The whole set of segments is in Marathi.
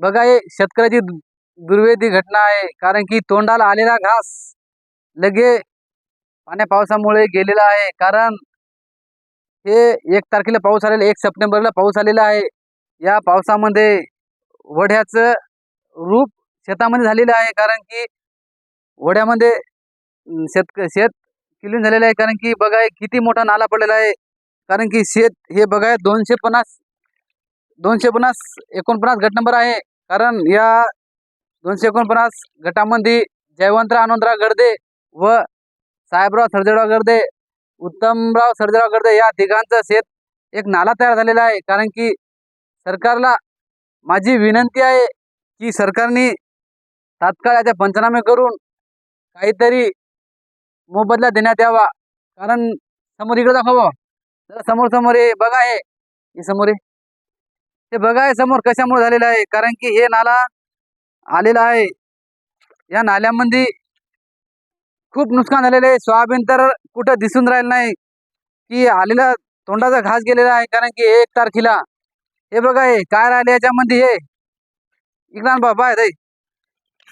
बघा हे शेतकऱ्याची दुर्वेदी घटना आहे. कारण की तोंडाला आलेला घास लगे पाण्या पावसामुळे गेलेला आहे. कारण हे एक तारखेला पाऊस आलेला एक सप्टेंबरला पाऊस आलेला आहे. या पावसामध्ये वढ्याचं रूप शेतामध्ये झालेलं आहे. कारण की वड्यामध्ये शेतक शेत शेत क्लीन झालेलं आहे. कारण की बघा किती मोठा नाला पडलेला आहे. कारण की शेत हे बघा दोनशे पन्नास दोनशे पन्नास एकोणपन्नास गट नंबर आहे. कारण या दोनशे एकोणपन्नास गटामध्ये जयवंतराव आनंदराव गर्दे व साहेबराव सर्जेराव गर्दे उत्तमराव सर्जेराव गर्दे या तिघांचं शेत एक नाला तयार झालेला आहे. कारण की सरकारला माझी विनंती आहे की सरकारने तात्काळ याचे पंचनामे करून काहीतरी मोबदला देण्यात यावा. कारण समोर इकडे दाखवा. समोर समोर हे बघा हे. हे समोर हे ते बघा समोर कशामुळे झालेलं आहे? कारण की हे नाला आलेला आहे. या नाल्यामध्ये खूप नुकसान झालेलं आहे. सोयाबीन तर कुठं दिसून राहिलं नाही की आलेला तोंडाचा घास गेलेला आहे. कारण की एक तारखेला हे बघा हे काय राहिले याच्यामध्ये हे? इकडं बाबा आहे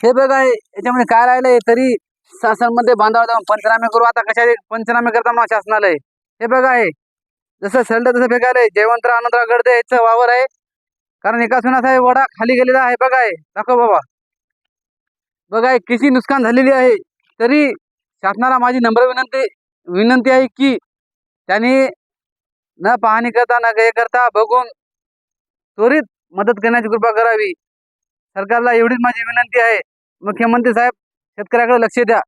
हे बघा याच्यामध्ये काय राहिलंय तरी शासनमध्ये बांधावं जाऊन पंचनामे करू. आता कशा पंचनामे करता म्हणा शासनालय हे. बघा आहे जसं सल्ड तसं फेकायलंय जयवंतराव आनंदराव गडदे याचं वावर आहे. कारण एका सुनाचा वडा खाली गेलेला आहे. बघाय दाखव बाबा. बघाय किती नुकसान झालेली आहे. तरी शासनाला माझी नम्र विनंती विनंती आहे की त्यांनी न पाहणी करता न हे करता बघून त्वरित मदत करण्याची कृपा करावी. सरकारला एवढीच माझी विनंती आहे. मुख्यमंत्री साहेब शेतकऱ्याकडे लक्ष द्या.